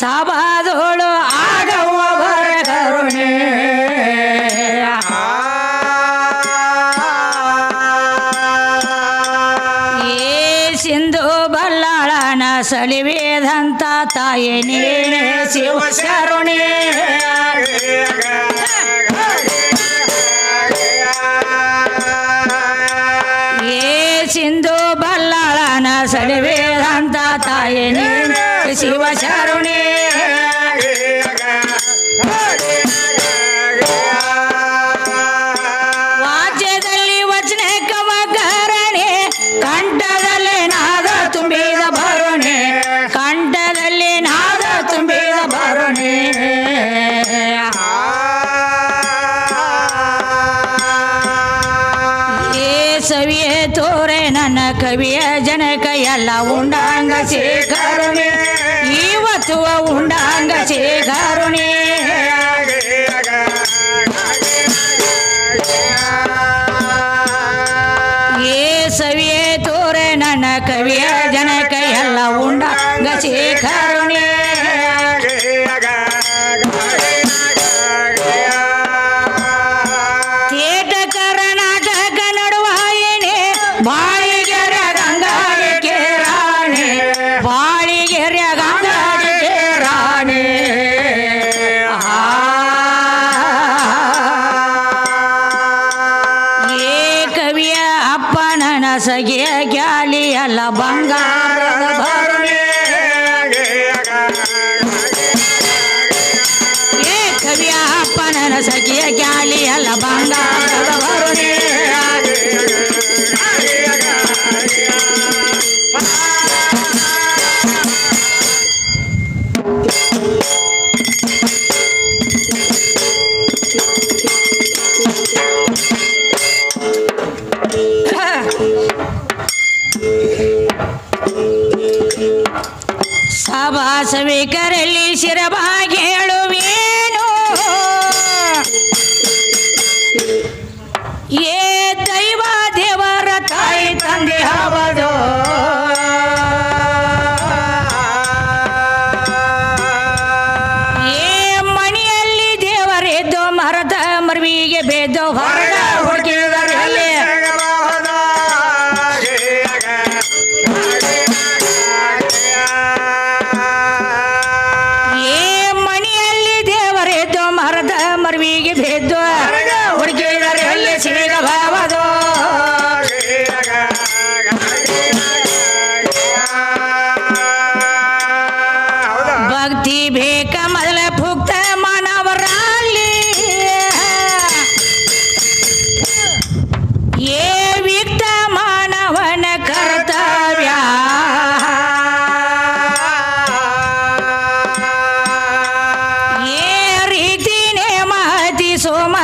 ಸಭಾದೋಳು ಆಗವ ಕರುಣೆ. ಏ ಸಿಂಧು ಬಲ್ಲಾಳನ ಸಲಿವೇದಂತ ತಾಯಿ ನೀನೆ ಶಿವ ಶರುಣೆ. ಏ ಸಿಂಧು ಬಲ್ಲಾಳನ ಸಲಿವೇದಂತ ತಾಯಿ ನೀನೆ ಶಿವ ಶರುಣೆ. ಜನಕ ಎಲ್ಲ ಉಂಡಾಂಗ ಶೇಖರಣೆ. ಇವತ್ತು ಉಂಡಾಂಗ ಶೇಖರಣೆ. ಏ ಸವಿಯೇ ತೋರೆ ನನ್ನ ಕವಿಯ ಜನಕ ಎಲ್ಲ ಉಂಡಾಂಗ ಶೇಖರುಣೆ. ಅಪ್ಪನ ಸಗಿಯ ಗ್ಯಾಲಿ ಅಲ್ಲ ಬಂಗಾರದ ಭರಣೆ ಏ ಕವಿಯ ಅಪ್ಪನ ಸಗಿಯ ಗ್ಯಾಲಿ ಅಲ್ಲ ಸಭಾಸವಿಕರಲ್ಲಿ ಶಿರಬಾಗಿ ಹೇಳುವೇನು. ಏ ದೈವ ದೇವರ ತಾಯಿ ತಂದೆ ಹವದು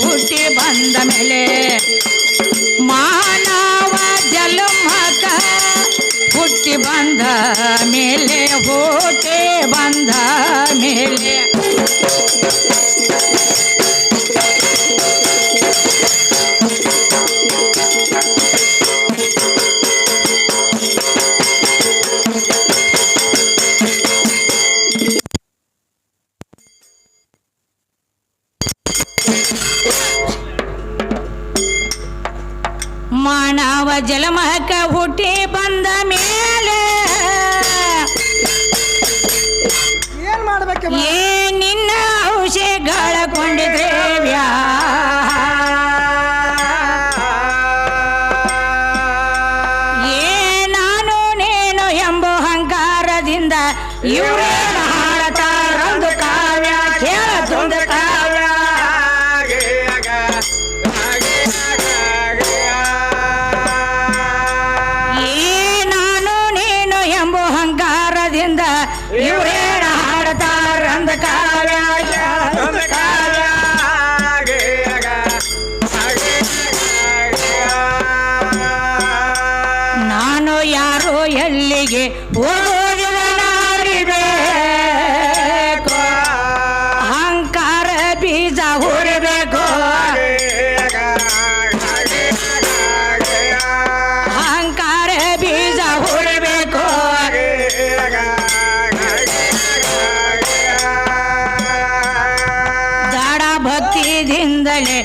ಹುಟ್ಟಿ ಬಂದ ಮೇಲೆ ಮಾನವ ಜನ್ಮಕ ಹುಟ್ಟಿ ಬಂದ ಮೇಲೆ ಹುಟ್ಟಿ ಬಂದ ಮೇಲೆ. ಮಾನವ ಜಲಮಕ ಹುಟ್ಟಿ ಬಂದ ಮೇಲೆ ಏನ್ ಮಾಡ್ಬೇಕಮ್ಮ ಏ duele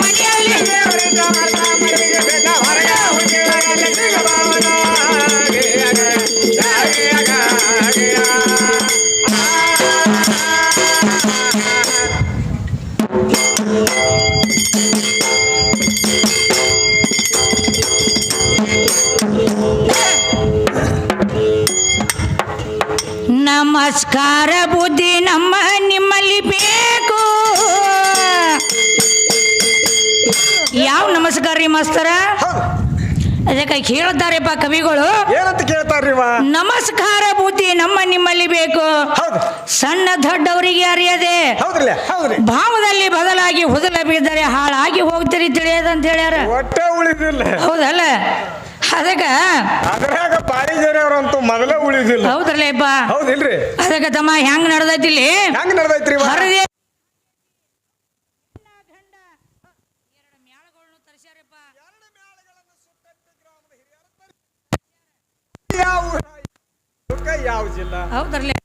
ಮನೆಯಲ್ಲಿ ನಮಸ್ಕಾರ ಬುದ್ಧಿ ನಮಸ್ಕಾರ ರೀ ಮಾಸ್ತರ ಅದಕ್ಕೆ ಹೇಳ್ತಾರೆಪ್ಪ ಕವಿಗಳು. ಏನಂತ ಕೇಳ್ತಾರ್ರಿ ನಮಸ್ಕಾರ ಭೂತಿ ನಮ್ಮ ನಿಮ್ಮಲ್ಲಿ ಬೇಕು. ಸಣ್ಣ ದೊಡ್ಡವರಿಗೆ ಅರಿಯದೆ. ಭಾವದಲ್ಲಿ ಬದಲಾಗಿ ಹುದಲ ಬಿದ್ದರೆ ಹಾಳಾಗಿ ಹೋಗ್ತೀರಿ ತಿಳಿಯದಂತ ಹೇಳ್ಯಾರ. ಒಟ್ಟೆ ಉಳಿದಿಲ್ಲ. ಹೌದಲ್ಲ? ಅದಕ್ಕೆ ಅದ್ರಾಗ ಪಾರಿಜಾರಿಯವ್ರಂತೂ ಮೊದಲೇ ಉಳಿದಿಲ್ಲ. ಹೌದ್ರಲ್ಲಪ್ಪ? ಹೌದಿಲ್ರಿ. ಅದಕ್ಕ ತಮ್ಮ ಹೆಂಗ್ ನಡ್ದೈತಿ ಹೆಂಗ್ ನಡ್ದೈತ್ರಿ? ಹರದೆ याव जिल्हा अहो धरले